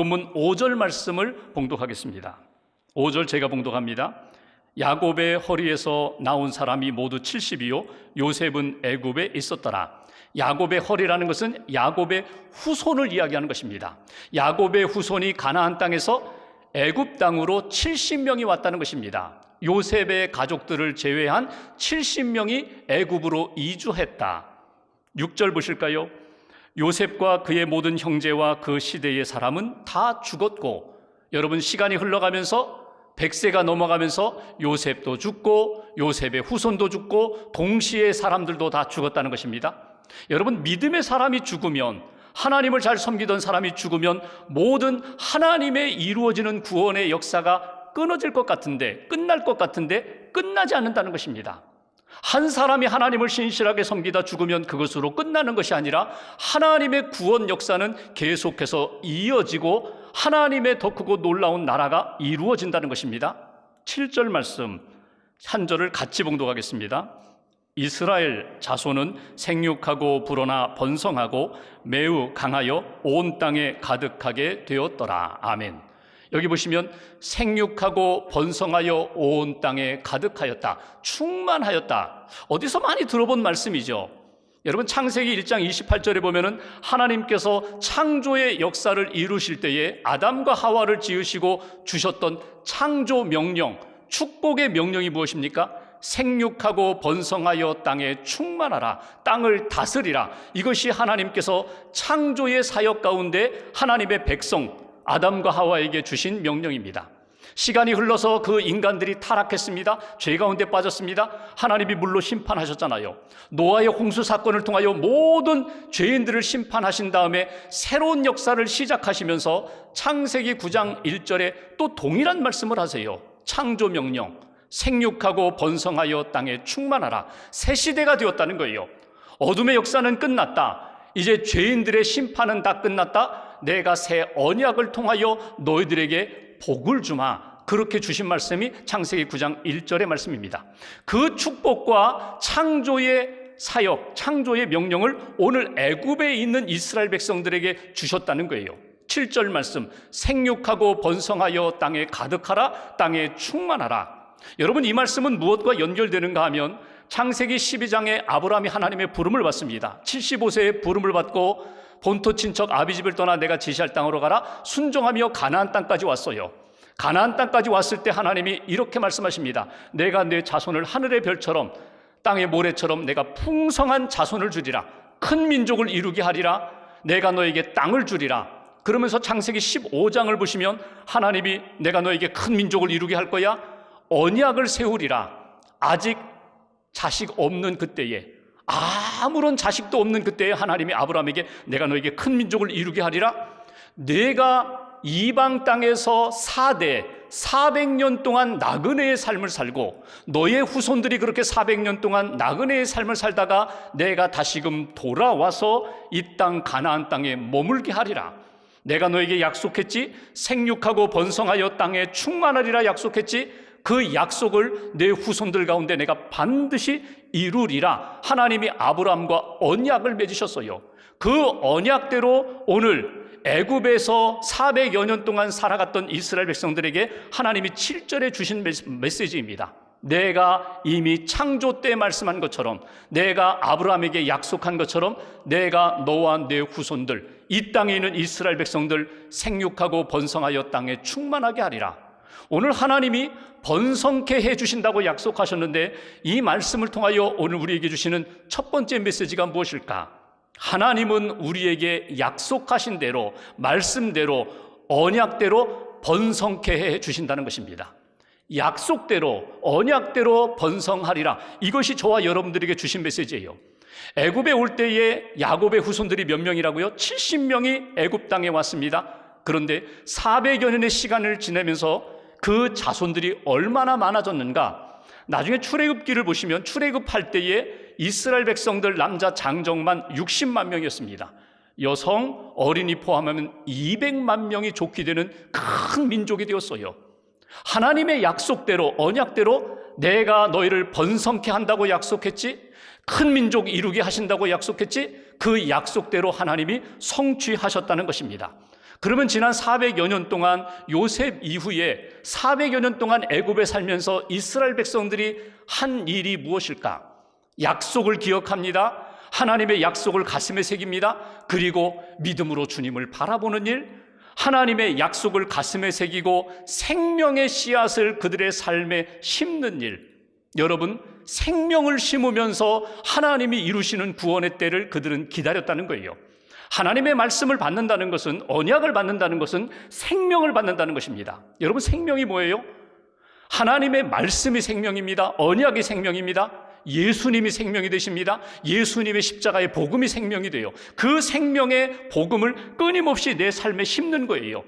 본문 5절 말씀을 봉독하겠습니다. 5절 제가 봉독합니다. 야곱의 허리에서 나온 사람이 모두 70이요 요셉은 애굽에 있었더라. 야곱의 허리라는 것은 야곱의 후손을 이야기하는 것입니다. 야곱의 후손이 가나안 땅에서 애굽 땅으로 70명이 왔다는 것입니다. 요셉의 가족들을 제외한 70명이 애굽으로 이주했다. 6절 보실까요? 요셉과 그의 모든 형제와 그 시대의 사람은 다 죽었고 여러분 시간이 흘러가면서 100세가 넘어가면서 요셉도 죽고 요셉의 후손도 죽고 동시에 사람들도 다 죽었다는 것입니다. 여러분 믿음의 사람이 죽으면 하나님을 잘 섬기던 사람이 죽으면 모든 하나님의 이루어지는 구원의 역사가 끊어질 것 같은데 끝날 것 같은데 끝나지 않는다는 것입니다. 한 사람이 하나님을 신실하게 섬기다 죽으면 그것으로 끝나는 것이 아니라 하나님의 구원 역사는 계속해서 이어지고 하나님의 더 크고 놀라운 나라가 이루어진다는 것입니다. 7절 말씀 한 절을 같이 봉독하겠습니다. 이스라엘 자손은 생육하고 불어나 번성하고 매우 강하여 온 땅에 가득하게 되었더라. 아멘. 여기 보시면 생육하고 번성하여 온 땅에 가득하였다. 충만하였다. 어디서 많이 들어본 말씀이죠. 여러분 창세기 1장 28절에 보면은 하나님께서 창조의 역사를 이루실 때에 아담과 하와를 지으시고 주셨던 창조 명령, 축복의 명령이 무엇입니까? 생육하고 번성하여 땅에 충만하라. 땅을 다스리라. 이것이 하나님께서 창조의 사역 가운데 하나님의 백성 아담과 하와에게 주신 명령입니다. 시간이 흘러서 그 인간들이 타락했습니다. 죄 가운데 빠졌습니다. 하나님이 물로 심판하셨잖아요. 노아의 홍수 사건을 통하여 모든 죄인들을 심판하신 다음에 새로운 역사를 시작하시면서 창세기 9장 1절에 또 동일한 말씀을 하세요. 창조 명령, 생육하고 번성하여 땅에 충만하라. 새 시대가 되었다는 거예요. 어둠의 역사는 끝났다. 이제 죄인들의 심판은 다 끝났다. 내가 새 언약을 통하여 너희들에게 복을 주마. 그렇게 주신 말씀이 창세기 9장 1절의 말씀입니다. 그 축복과 창조의 사역, 창조의 명령을 오늘 애굽에 있는 이스라엘 백성들에게 주셨다는 거예요. 7절 말씀, 생육하고 번성하여 땅에 가득하라, 땅에 충만하라. 여러분 이 말씀은 무엇과 연결되는가 하면 창세기 12장에 아브라함이 하나님의 부름을 받습니다. 75세에 부름을 받고 본토 친척 아비집을 떠나 내가 지시할 땅으로 가라 순종하며 가나안 땅까지 왔어요. 가나안 땅까지 왔을 때 하나님이 이렇게 말씀하십니다. 내가 내 자손을 하늘의 별처럼 땅의 모래처럼 내가 풍성한 자손을 주리라. 큰 민족을 이루게 하리라. 내가 너에게 땅을 주리라. 그러면서 창세기 15장을 보시면 하나님이 내가 너에게 큰 민족을 이루게 할 거야. 언약을 세우리라. 아직 자식 없는 그때에 아무런 자식도 없는 그때에 하나님이 아브라함에게 내가 너에게 큰 민족을 이루게 하리라. 내가 이방 땅에서 4대 400년 동안 나그네의 삶을 살고 너의 후손들이 그렇게 400년 동안 나그네의 삶을 살다가 내가 다시금 돌아와서 이 땅 가나안 땅에 머물게 하리라. 내가 너에게 약속했지 생육하고 번성하여 땅에 충만하리라 약속했지 그 약속을 내 후손들 가운데 내가 반드시 이루리라. 하나님이 아브라함과 언약을 맺으셨어요. 그 언약대로 오늘 애굽에서 400여 년 동안 살아갔던 이스라엘 백성들에게 하나님이 7절에 주신 메시지입니다. 내가 이미 창조 때 말씀한 것처럼 내가 아브라함에게 약속한 것처럼 내가 너와 내 후손들 이 땅에 있는 이스라엘 백성들 생육하고 번성하여 땅에 충만하게 하리라. 오늘 하나님이 번성케 해 주신다고 약속하셨는데 이 말씀을 통하여 오늘 우리에게 주시는 첫 번째 메시지가 무엇일까? 하나님은 우리에게 약속하신 대로 말씀대로 언약대로 번성케 해 주신다는 것입니다. 약속대로 언약대로 번성하리라. 이것이 저와 여러분들에게 주신 메시지예요. 애굽에 올 때에 야곱의 후손들이 몇 명이라고요? 70명이 애굽 땅에 왔습니다. 그런데 400여 년의 시간을 지내면서 그 자손들이 얼마나 많아졌는가? 나중에 출애굽기를 보시면 출애굽할 때에 이스라엘 백성들 남자 장정만 60만 명이었습니다. 여성 어린이 포함하면 200만 명이 좋게 되는 큰 민족이 되었어요. 하나님의 약속대로 언약대로 내가 너희를 번성케 한다고 약속했지 큰 민족 이루게 하신다고 약속했지 그 약속대로 하나님이 성취하셨다는 것입니다. 그러면 지난 400여 년 동안 요셉 이후에 400여 년 동안 애굽에 살면서 이스라엘 백성들이 한 일이 무엇일까? 약속을 기억합니다. 하나님의 약속을 가슴에 새깁니다. 그리고 믿음으로 주님을 바라보는 일, 하나님의 약속을 가슴에 새기고 생명의 씨앗을 그들의 삶에 심는 일. 여러분, 생명을 심으면서 하나님이 이루시는 구원의 때를 그들은 기다렸다는 거예요. 하나님의 말씀을 받는다는 것은 언약을 받는다는 것은 생명을 받는다는 것입니다. 여러분 생명이 뭐예요? 하나님의 말씀이 생명입니다. 언약이 생명입니다. 예수님이 생명이 되십니다. 예수님의 십자가의 복음이 생명이 돼요. 그 생명의 복음을 끊임없이 내 삶에 심는 거예요.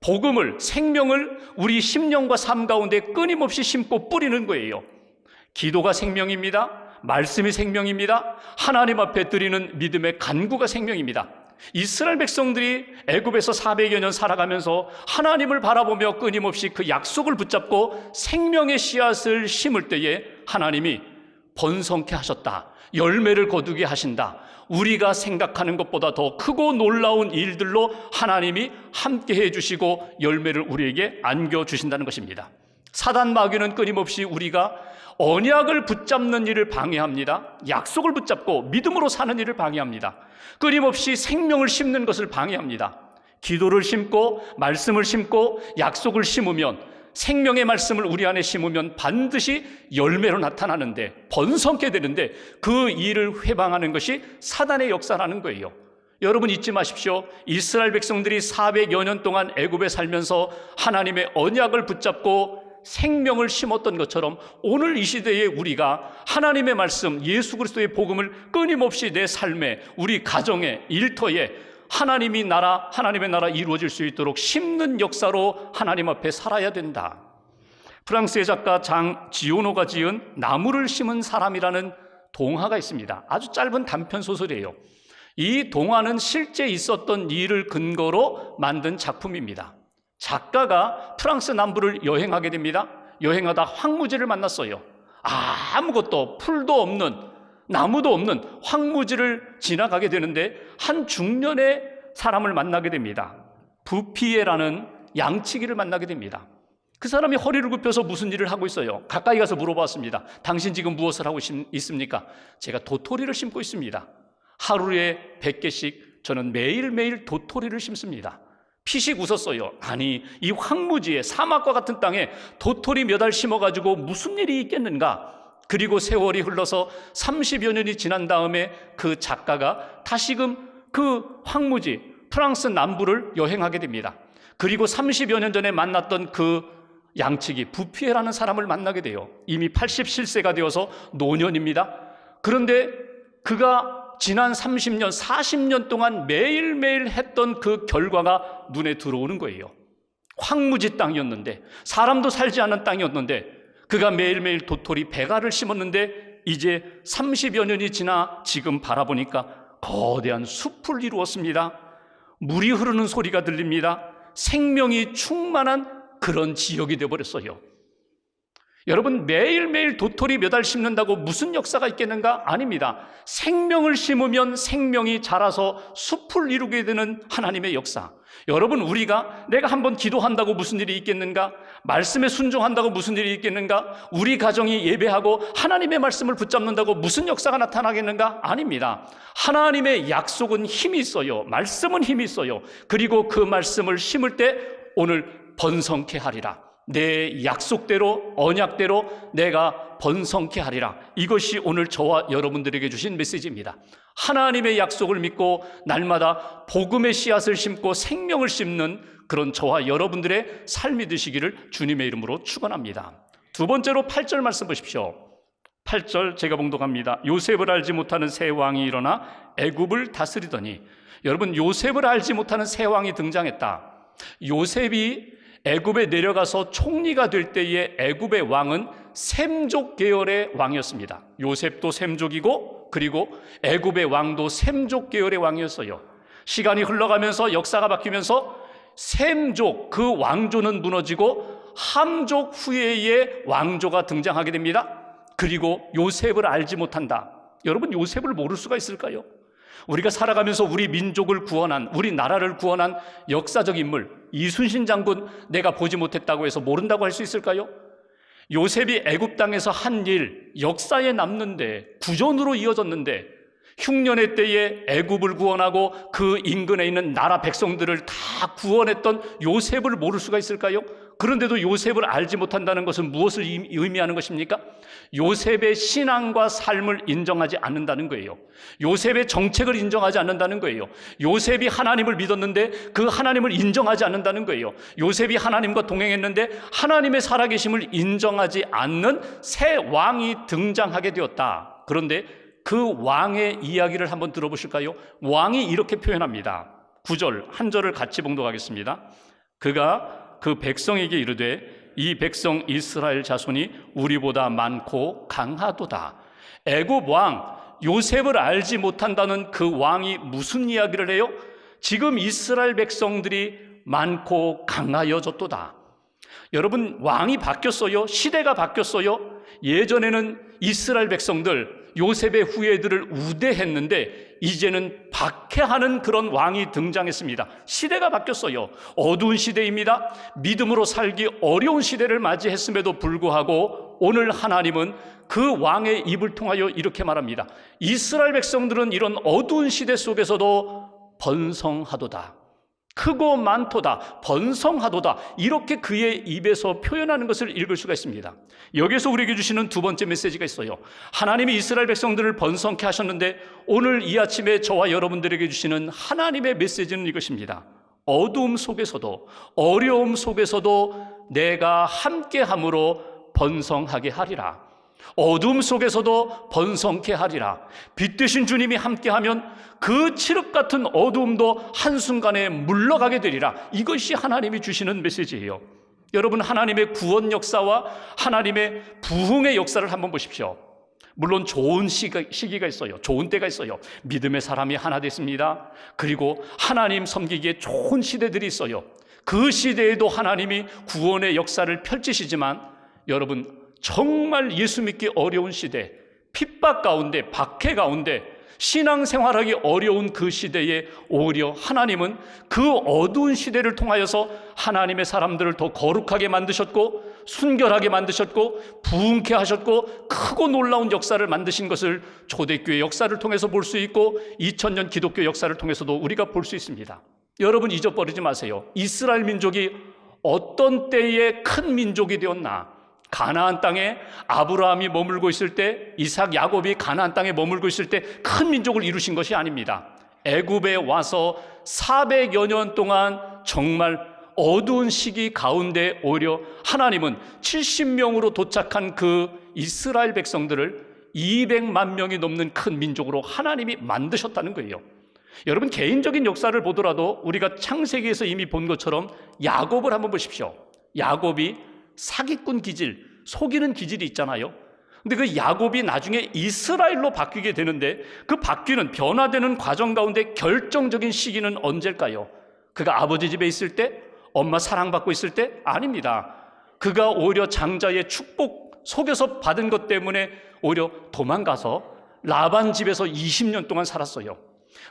복음을, 생명을 우리 심령과 삶 가운데 끊임없이 심고 뿌리는 거예요. 기도가 생명입니다. 말씀이 생명입니다. 하나님 앞에 드리는 믿음의 간구가 생명입니다. 이스라엘 백성들이 애굽에서 400여 년 살아가면서 하나님을 바라보며 끊임없이 그 약속을 붙잡고 생명의 씨앗을 심을 때에 하나님이 번성케 하셨다. 열매를 거두게 하신다. 우리가 생각하는 것보다 더 크고 놀라운 일들로 하나님이 함께 해 주시고 열매를 우리에게 안겨 주신다는 것입니다. 사단 마귀는 끊임없이 우리가 언약을 붙잡는 일을 방해합니다. 약속을 붙잡고 믿음으로 사는 일을 방해합니다. 끊임없이 생명을 심는 것을 방해합니다. 기도를 심고 말씀을 심고 약속을 심으면 생명의 말씀을 우리 안에 심으면 반드시 열매로 나타나는데 번성케 되는데 그 일을 회방하는 것이 사단의 역사라는 거예요. 여러분 잊지 마십시오. 이스라엘 백성들이 400여 년 동안 애굽에 살면서 하나님의 언약을 붙잡고 생명을 심었던 것처럼 오늘 이 시대에 우리가 하나님의 말씀, 예수 그리스도의 복음을 끊임없이 내 삶에, 우리 가정에, 일터에 하나님이 나라, 하나님의 나라 이루어질 수 있도록 심는 역사로 하나님 앞에 살아야 된다. 프랑스의 작가 장 지오노가 지은 나무를 심은 사람이라는 동화가 있습니다. 아주 짧은 단편 소설이에요. 이 동화는 실제 있었던 일을 근거로 만든 작품입니다. 작가가 프랑스 남부를 여행하게 됩니다. 여행하다 황무지를 만났어요. 아무것도 풀도 없는 나무도 없는 황무지를 지나가게 되는데 한 중년의 사람을 만나게 됩니다. 부피에라는 양치기를 만나게 됩니다. 그 사람이 허리를 굽혀서 무슨 일을 하고 있어요? 가까이 가서 물어봤습니다. 당신 지금 무엇을 하고 있습니까? 제가 도토리를 심고 있습니다. 하루에 100개씩 저는 매일매일 도토리를 심습니다. 피식 웃었어요. 아니, 이 황무지에 사막과 같은 땅에 도토리 몇 알 심어가지고 무슨 일이 있겠는가? 그리고 세월이 흘러서 30여 년이 지난 다음에 그 작가가 다시금 그 황무지, 프랑스 남부를 여행하게 됩니다. 그리고 30여 년 전에 만났던 그 양치기, 부피에라는 사람을 만나게 돼요. 이미 87세가 되어서 노년입니다. 그런데 그가 지난 30년, 40년 동안 매일매일 했던 그 결과가 눈에 들어오는 거예요. 황무지 땅이었는데, 사람도 살지 않은 땅이었는데, 그가 매일매일 도토리 배가를 심었는데, 이제 30여 년이 지나 지금 바라보니까 거대한 숲을 이루었습니다. 물이 흐르는 소리가 들립니다. 생명이 충만한 그런 지역이 되어버렸어요. 여러분 매일매일 도토리 몇 알 심는다고 무슨 역사가 있겠는가? 아닙니다. 생명을 심으면 생명이 자라서 숲을 이루게 되는 하나님의 역사. 여러분 우리가 내가 한번 기도한다고 무슨 일이 있겠는가? 말씀에 순종한다고 무슨 일이 있겠는가? 우리 가정이 예배하고 하나님의 말씀을 붙잡는다고 무슨 역사가 나타나겠는가? 아닙니다. 하나님의 약속은 힘이 있어요. 말씀은 힘이 있어요. 그리고 그 말씀을 심을 때 오늘 번성케 하리라. 내 약속대로 언약대로 내가 번성케 하리라. 이것이 오늘 저와 여러분들에게 주신 메시지입니다. 하나님의 약속을 믿고 날마다 복음의 씨앗을 심고 생명을 심는 그런 저와 여러분들의 삶이 되시기를 주님의 이름으로 축원합니다. 두 번째로 8절 말씀 보십시오. 8절 제가 봉독합니다. 요셉을 알지 못하는 새 왕이 일어나 애굽을 다스리더니 여러분 요셉을 알지 못하는 새 왕이 등장했다. 요셉이 애굽에 내려가서 총리가 될 때의 애굽의 왕은 셈족 계열의 왕이었습니다. 요셉도 셈족이고 그리고 애굽의 왕도 셈족 계열의 왕이었어요. 시간이 흘러가면서 역사가 바뀌면서 셈족 그 왕조는 무너지고 함족 후에의 왕조가 등장하게 됩니다. 그리고 요셉을 알지 못한다. 여러분 요셉을 모를 수가 있을까요? 우리가 살아가면서 우리 민족을 구원한, 우리 나라를 구원한 역사적 인물, 이순신 장군 내가 보지 못했다고 해서 모른다고 할 수 있을까요? 요셉이 애굽 땅에서 한 일, 역사에 남는데, 구전으로 이어졌는데, 흉년의 때에 애굽을 구원하고 그 인근에 있는 나라 백성들을 다 구원했던 요셉을 모를 수가 있을까요? 그런데도 요셉을 알지 못한다는 것은 무엇을 의- 의미하는 것입니까? 요셉의 신앙과 삶을 인정하지 않는다는 거예요. 요셉의 정책을 인정하지 않는다는 거예요. 요셉이 하나님을 믿었는데 그 하나님을 인정하지 않는다는 거예요. 요셉이 하나님과 동행했는데 하나님의 살아계심을 인정하지 않는 새 왕이 등장하게 되었다. 그런데 그 왕의 이야기를 한번 들어보실까요? 왕이 이렇게 표현합니다. 9절, 한 절을 같이 봉독하겠습니다. 그가 그 백성에게 이르되 이 백성 이스라엘 자손이 우리보다 많고 강하도다. 애굽 왕 요셉을 알지 못한다는 그 왕이 무슨 이야기를 해요? 지금 이스라엘 백성들이 많고 강하여졌도다. 여러분 왕이 바뀌었어요. 시대가 바뀌었어요. 예전에는 이스라엘 백성들 요셉의 후예들을 우대했는데 이제는 박해하는 그런 왕이 등장했습니다. 시대가 바뀌었어요. 어두운 시대입니다. 믿음으로 살기 어려운 시대를 맞이했음에도 불구하고 오늘 하나님은 그 왕의 입을 통하여 이렇게 말합니다. 이스라엘 백성들은 이런 어두운 시대 속에서도 번성하도다. 크고 많도다, 번성하도다, 이렇게 그의 입에서 표현하는 것을 읽을 수가 있습니다. 여기서 우리에게 주시는 두 번째 메시지가 있어요. 하나님이 이스라엘 백성들을 번성케 하셨는데 오늘 이 아침에 저와 여러분들에게 주시는 하나님의 메시지는 이것입니다. 어두움 속에서도, 어려움 속에서도 내가 함께 함으로 번성하게 하리라. 어둠 속에서도 번성케 하리라. 빛 되신 주님이 함께하면 그 칠흑 같은 어두움도 한순간에 물러가게 되리라. 이것이 하나님이 주시는 메시지예요. 여러분, 하나님의 구원 역사와 하나님의 부흥의 역사를 한번 보십시오. 물론 좋은 시기가 있어요. 좋은 때가 있어요. 믿음의 사람이 하나 됐습니다. 그리고 하나님 섬기기에 좋은 시대들이 있어요. 그 시대에도 하나님이 구원의 역사를 펼치시지만 여러분 정말 예수 믿기 어려운 시대, 핍박 가운데, 박해 가운데 신앙생활하기 어려운 그 시대에 오히려 하나님은 그 어두운 시대를 통하여서 하나님의 사람들을 더 거룩하게 만드셨고 순결하게 만드셨고 부흥케 하셨고 크고 놀라운 역사를 만드신 것을 초대교회 역사를 통해서 볼 수 있고 2000년 기독교 역사를 통해서도 우리가 볼 수 있습니다. 여러분 잊어버리지 마세요. 이스라엘 민족이 어떤 때에 큰 민족이 되었나? 가나안 땅에 아브라함이 머물고 있을 때 이삭 야곱이 가나안 땅에 머물고 있을 때 큰 민족을 이루신 것이 아닙니다. 애굽에 와서 400여 년 동안 정말 어두운 시기 가운데 오히려 하나님은 70명으로 도착한 그 이스라엘 백성들을 200만 명이 넘는 큰 민족으로 하나님이 만드셨다는 거예요. 여러분 개인적인 역사를 보더라도 우리가 창세기에서 이미 본 것처럼 야곱을 한번 보십시오. 야곱이 사기꾼 기질, 속이는 기질이 있잖아요. 근데 그 야곱이 나중에 이스라엘로 바뀌게 되는데 그 바뀌는 변화되는 과정 가운데 결정적인 시기는 언제일까요? 그가 아버지 집에 있을 때, 엄마 사랑받고 있을 때 아닙니다. 그가 오히려 장자의 축복 속에서 받은 것 때문에 오히려 도망가서 라반 집에서 20년 동안 살았어요.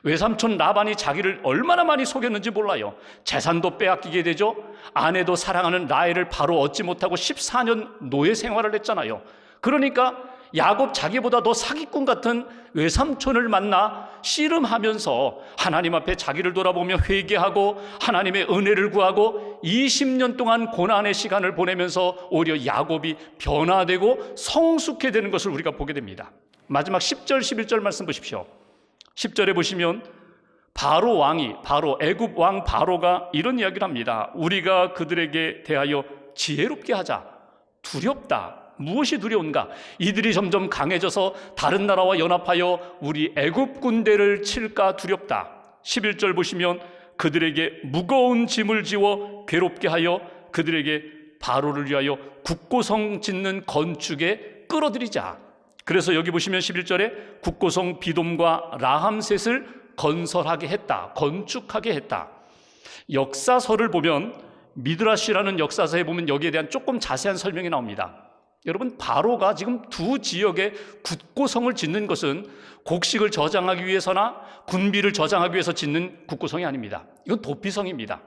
외삼촌 라반이 자기를 얼마나 많이 속였는지 몰라요. 재산도 빼앗기게 되죠. 아내도 사랑하는 라헬을 바로 얻지 못하고 14년 노예 생활을 했잖아요. 그러니까 야곱 자기보다 더 사기꾼 같은 외삼촌을 만나 씨름하면서 하나님 앞에 자기를 돌아보며 회개하고 하나님의 은혜를 구하고 20년 동안 고난의 시간을 보내면서 오히려 야곱이 변화되고 성숙해 되는 것을 우리가 보게 됩니다. 마지막 10절 11절 말씀 보십시오. 10절에 보시면 바로 왕이 바로 애굽 왕 바로가 이런 이야기를 합니다. 우리가 그들에게 대하여 지혜롭게 하자. 두렵다. 무엇이 두려운가? 이들이 점점 강해져서 다른 나라와 연합하여 우리 애굽 군대를 칠까 두렵다. 11절 보시면 그들에게 무거운 짐을 지워 괴롭게 하여 그들에게 바로를 위하여 국고성 짓는 건축에 끌어들이자. 그래서 여기 보시면 11절에 국고성 비돔과 라함셋을 건설하게 했다. 건축하게 했다. 역사서를 보면 미드라시라는 역사서에 보면 여기에 대한 조금 자세한 설명이 나옵니다. 여러분 바로가 지금 두 지역에 국고성을 짓는 것은 곡식을 저장하기 위해서나 군비를 저장하기 위해서 짓는 국고성이 아닙니다. 이건 도피성입니다.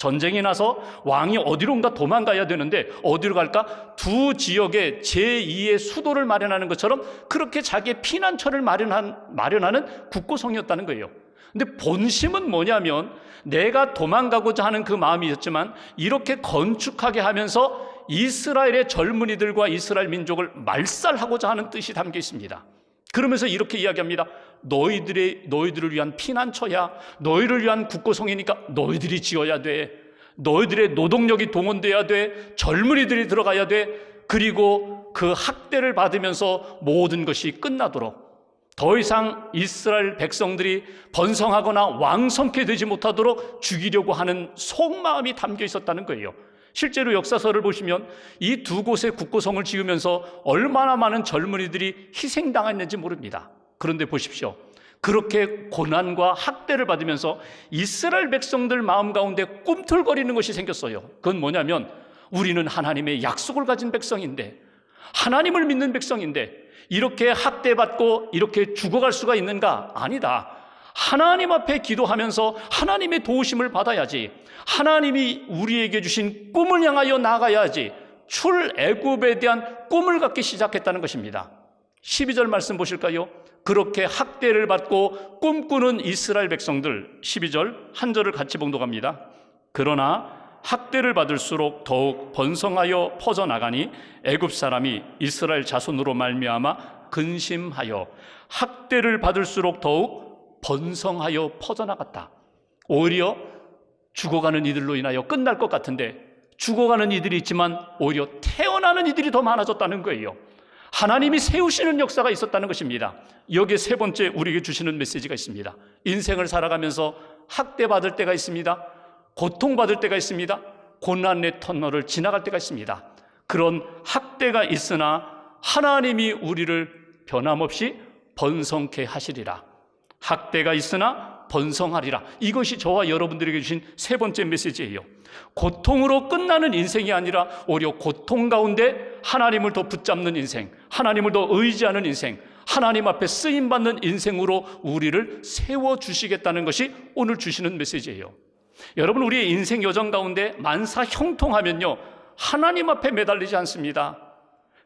전쟁이 나서 왕이 어디론가 도망가야 되는데 어디로 갈까? 두 지역에 제2의 수도를 마련하는 것처럼 그렇게 자기의 피난처를 마련한, 마련하는 국고성이었다는 거예요. 근데 본심은 뭐냐면 내가 도망가고자 하는 그 마음이었지만 이렇게 건축하게 하면서 이스라엘의 젊은이들과 이스라엘 민족을 말살하고자 하는 뜻이 담겨 있습니다. 그러면서 이렇게 이야기합니다. 너희들의 너희들을 위한 피난처야. 너희를 위한 국고성이니까 너희들이 지어야 돼. 너희들의 노동력이 동원돼야 돼. 젊은이들이 들어가야 돼. 그리고 그 학대를 받으면서 모든 것이 끝나도록 더 이상 이스라엘 백성들이 번성하거나 왕성케 되지 못하도록 죽이려고 하는 속마음이 담겨 있었다는 거예요. 실제로 역사서를 보시면 이 두 곳의 국고성을 지으면서 얼마나 많은 젊은이들이 희생당했는지 모릅니다. 그런데 보십시오. 그렇게 고난과 학대를 받으면서 이스라엘 백성들 마음 가운데 꿈틀거리는 것이 생겼어요. 그건 뭐냐면 우리는 하나님의 약속을 가진 백성인데 하나님을 믿는 백성인데 이렇게 학대받고 이렇게 죽어갈 수가 있는가? 아니다. 하나님 앞에 기도하면서 하나님의 도우심을 받아야지. 하나님이 우리에게 주신 꿈을 향하여 나가야지. 출애굽에 대한 꿈을 갖기 시작했다는 것입니다. 12절 말씀 보실까요? 그렇게 학대를 받고 꿈꾸는 이스라엘 백성들 12절 한 절을 같이 봉독합니다. 그러나 학대를 받을수록 더욱 번성하여 퍼져 나가니 애굽 사람이 이스라엘 자손으로 말미암아 근심하여 학대를 받을수록 더욱 번성하여 퍼져 나갔다. 오히려 죽어가는 이들로 인하여 끝날 것 같은데 죽어가는 이들이 있지만 오히려 태어나는 이들이 더 많아졌다는 거예요. 하나님이 세우시는 역사가 있었다는 것입니다. 여기에 세 번째 우리에게 주시는 메시지가 있습니다. 인생을 살아가면서 학대받을 때가 있습니다. 고통받을 때가 있습니다. 고난의 터널을 지나갈 때가 있습니다. 그런 학대가 있으나 하나님이 우리를 변함없이 번성케 하시리라. 학대가 있으나 번성하리라. 이것이 저와 여러분들에게 주신 세 번째 메시지예요. 고통으로 끝나는 인생이 아니라 오히려 고통 가운데 하나님을 더 붙잡는 인생, 하나님을 더 의지하는 인생, 하나님 앞에 쓰임 받는 인생으로 우리를 세워 주시겠다는 것이 오늘 주시는 메시지예요. 여러분 우리의 인생 여정 가운데 만사 형통하면요 하나님 앞에 매달리지 않습니다.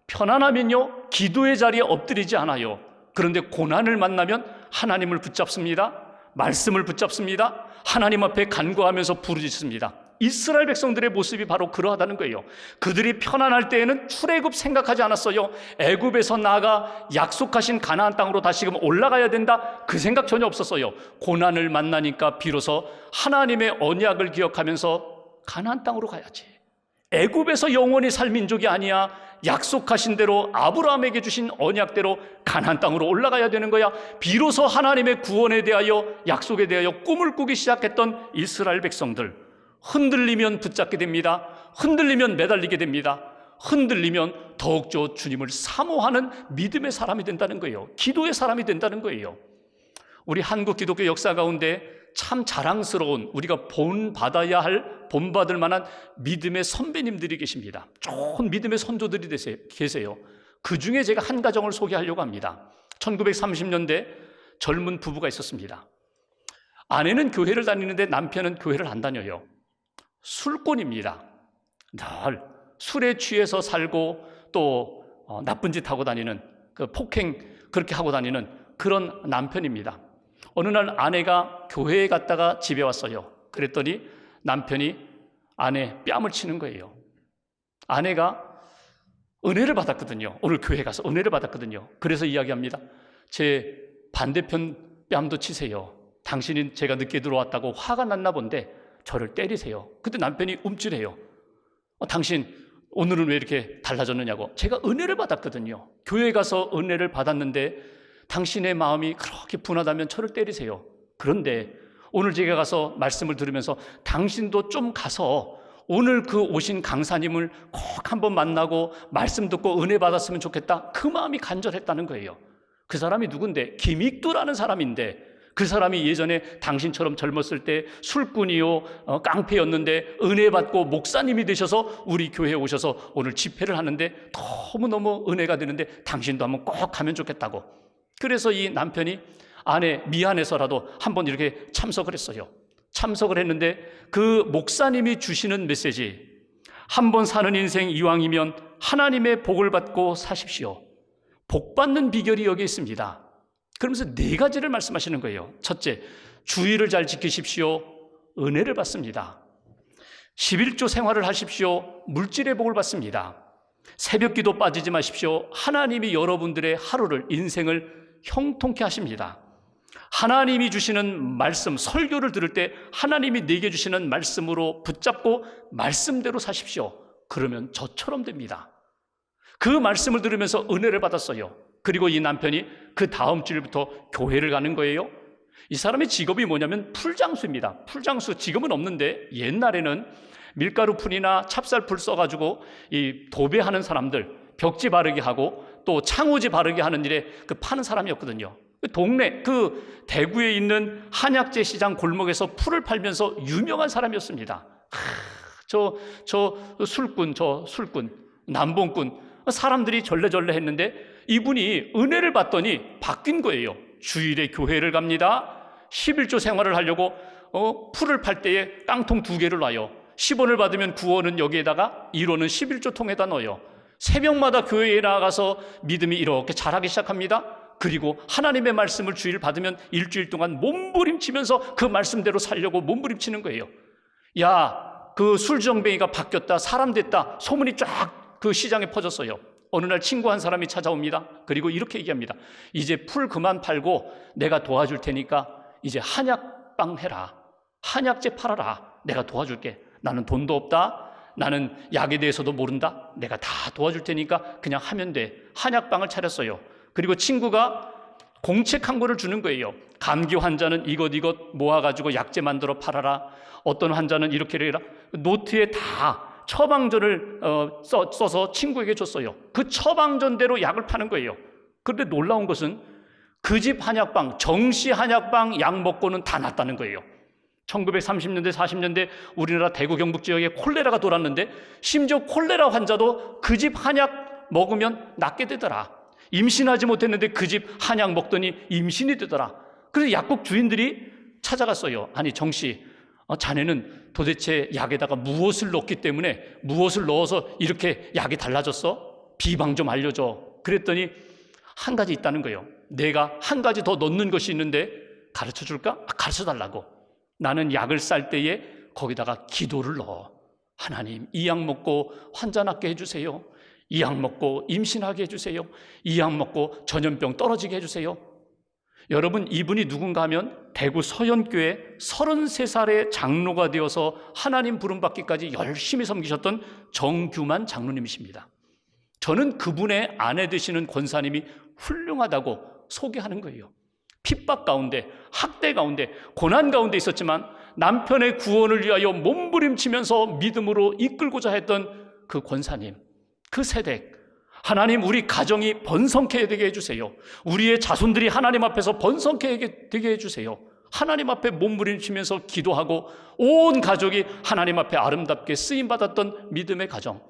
편안하면요 기도의 자리에 엎드리지 않아요. 그런데 고난을 만나면 하나님을 붙잡습니다. 말씀을 붙잡습니다. 하나님 앞에 간구하면서 부르짖습니다. 이스라엘 백성들의 모습이 바로 그러하다는 거예요. 그들이 편안할 때에는 출애굽 생각하지 않았어요. 애굽에서 나가 약속하신 가나안 땅으로 다시금 올라가야 된다. 그 생각 전혀 없었어요. 고난을 만나니까 비로소 하나님의 언약을 기억하면서 가나안 땅으로 가야지. 애굽에서 영원히 살 민족이 아니야. 약속하신 대로 아브라함에게 주신 언약대로 가나안 땅으로 올라가야 되는 거야. 비로소 하나님의 구원에 대하여 약속에 대하여 꿈을 꾸기 시작했던 이스라엘 백성들. 흔들리면 붙잡게 됩니다. 흔들리면 매달리게 됩니다. 흔들리면 더욱더 주님을 사모하는 믿음의 사람이 된다는 거예요. 기도의 사람이 된다는 거예요. 우리 한국 기독교 역사 가운데 참 자랑스러운 우리가 본받아야 할 본받을 만한 믿음의 선배님들이 계십니다. 좋은 믿음의 선조들이 계세요. 그 중에 제가 한 가정을 소개하려고 합니다. 1930년대 젊은 부부가 있었습니다. 아내는 교회를 다니는데 남편은 교회를 안 다녀요. 술꾼입니다. 늘 술에 취해서 살고 또 어, 나쁜 짓 하고 다니는 그 폭행 그렇게 하고 다니는 그런 남편입니다. 어느 날 아내가 교회에 갔다가 집에 왔어요. 그랬더니 남편이 아내 뺨을 치는 거예요. 아내가 은혜를 받았거든요. 오늘 교회 가서 은혜를 받았거든요. 그래서 이야기합니다. 제 반대편 뺨도 치세요. 당신이 제가 늦게 들어왔다고 화가 났나 본데 저를 때리세요. 그때 남편이 움찔해요. 어, 당신 오늘은 왜 이렇게 달라졌느냐고. 제가 은혜를 받았거든요. 교회 가서 은혜를 받았는데 당신의 마음이 그렇게 분하다면 저를 때리세요. 그런데 오늘 제가 가서 말씀을 들으면서 당신도 좀 가서 오늘 그 오신 강사님을 꼭 한번 만나고 말씀 듣고 은혜 받았으면 좋겠다. 그 마음이 간절했다는 거예요. 그 사람이 누군데? 김익두라는 사람인데 그 사람이 예전에 당신처럼 젊었을 때 술꾼이요, 어, 깡패였는데 은혜 받고 목사님이 되셔서 우리 교회에 오셔서 오늘 집회를 하는데 너무너무 은혜가 되는데 당신도 한번 꼭 가면 좋겠다고. 그래서 이 남편이 아내 미안해서라도 한번 이렇게 참석을 했어요. 참석을 했는데 그 목사님이 주시는 메시지 한 번 사는 인생 이왕이면 하나님의 복을 받고 사십시오. 복 받는 비결이 여기 있습니다. 그러면서 네 가지를 말씀하시는 거예요. 첫째, 주의를 잘 지키십시오. 은혜를 받습니다. 11조 생활을 하십시오. 물질의 복을 받습니다. 새벽 기도 빠지지 마십시오. 하나님이 여러분들의 하루를, 인생을 형통케 하십니다. 하나님이 주시는 말씀, 설교를 들을 때 하나님이 내게 주시는 말씀으로 붙잡고 말씀대로 사십시오. 그러면 저처럼 됩니다. 그 말씀을 들으면서 은혜를 받았어요. 그리고 이 남편이 그 다음 주일부터 교회를 가는 거예요. 이 사람의 직업이 뭐냐면 풀장수입니다. 풀장수 지금은 없는데 옛날에는 밀가루 풀이나 찹쌀풀 써가지고 이 도배하는 사람들 벽지 바르게 하고 또 창호지 바르게 하는 일에 그 파는 사람이었거든요. 그 동네 그 대구에 있는 한약재 시장 골목에서 풀을 팔면서 유명한 사람이었습니다. 저저 술꾼 저 술꾼 남봉꾼 사람들이 절레절레 했는데 이분이 은혜를 받더니 바뀐 거예요. 주일에 교회를 갑니다. 11조 생활을 하려고 어, 풀을 팔 때에 깡통 두 개를 놔요. 10원을 받으면 9원은 여기에다가 1원은 11조 통에다 넣어요. 새벽마다 교회에 나가서 믿음이 이렇게 자라기 시작합니다. 그리고 하나님의 말씀을 주일 받으면 일주일 동안 몸부림치면서 그 말씀대로 살려고 몸부림치는 거예요. 야, 그 술정뱅이가 바뀌었다, 사람 됐다, 소문이 쫙 그 시장에 퍼졌어요. 어느 날 친구 한 사람이 찾아옵니다. 그리고 이렇게 얘기합니다. 이제 풀 그만 팔고 내가 도와줄 테니까 이제 한약빵 해라. 한약재 팔아라. 내가 도와줄게. 나는 돈도 없다. 나는 약에 대해서도 모른다. 내가 다 도와줄 테니까 그냥 하면 돼. 한약빵을 차렸어요. 그리고 친구가 공책 한 권을 주는 거예요. 감기 환자는 이것 이것 모아가지고 약재 만들어 팔아라. 어떤 환자는 이렇게 해라. 노트에 다 처방전을 어, 써, 써서 친구에게 줬어요. 그 처방전대로 약을 파는 거예요. 그런데 놀라운 것은 그 집 한약방, 정시 한약방 약 먹고는 다 낫다는 거예요. 1930년대, 40년대 우리나라 대구 경북 지역에 콜레라가 돌았는데 심지어 콜레라 환자도 그 집 한약 먹으면 낫게 되더라. 임신하지 못했는데 그 집 한약 먹더니 임신이 되더라. 그래서 약국 주인들이 찾아갔어요. 아니 정씨, 어, 자네는 도대체 약에다가 무엇을 넣기 때문에 무엇을 넣어서 이렇게 약이 달라졌어? 비방 좀 알려줘. 그랬더니 한 가지 있다는 거예요. 내가 한 가지 더 넣는 것이 있는데 가르쳐 줄까? 아, 가르쳐 달라고. 나는 약을 쌀 때에 거기다가 기도를 넣어. 하나님, 이 약 먹고 환자 낫게 해주세요. 이 약 먹고 임신하게 해주세요. 이 약 먹고 전염병 떨어지게 해주세요. 여러분, 이분이 누군가 하면 대구 서현교회 33살의 장로가 되어서 하나님 부름받기까지 열심히 섬기셨던 정규만 장로님이십니다. 저는 그분의 아내 되시는 권사님이 훌륭하다고 소개하는 거예요. 핍박 가운데, 학대 가운데, 고난 가운데 있었지만 남편의 구원을 위하여 몸부림치면서 믿음으로 이끌고자 했던 그 권사님, 그 세대, 하나님 우리 가정이 번성케 되게 해주세요. 우리의 자손들이 하나님 앞에서 번성케 되게 해주세요. 하나님 앞에 몸부림치면서 기도하고 온 가족이 하나님 앞에 아름답게 쓰임 받았던 믿음의 가정.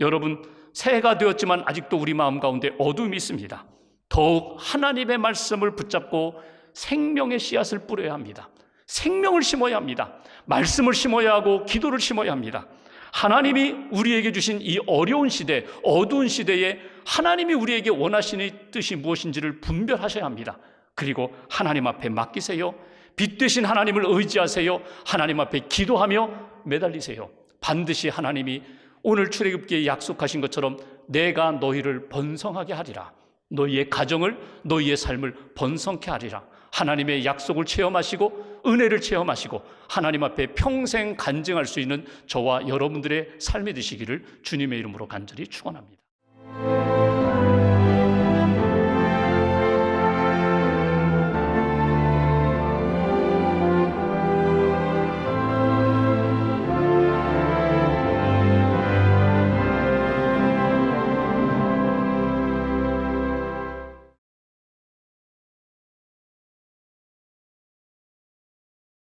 여러분 새해가 되었지만 아직도 우리 마음 가운데 어둠이 있습니다. 더욱 하나님의 말씀을 붙잡고 생명의 씨앗을 뿌려야 합니다. 생명을 심어야 합니다. 말씀을 심어야 하고 기도를 심어야 합니다. 하나님이 우리에게 주신 이 어려운 시대, 어두운 시대에 하나님이 우리에게 원하시는 뜻이 무엇인지를 분별하셔야 합니다. 그리고 하나님 앞에 맡기세요. 빛 되신 하나님을 의지하세요. 하나님 앞에 기도하며 매달리세요. 반드시 하나님이 오늘 출애굽기에 약속하신 것처럼 내가 너희를 번성하게 하리라. 너희의 가정을 너희의 삶을 번성케 하리라. 하나님의 약속을 체험하시고 은혜를 체험하시고 하나님 앞에 평생 간증할 수 있는 저와 여러분들의 삶이 되시기를 주님의 이름으로 간절히 축원합니다.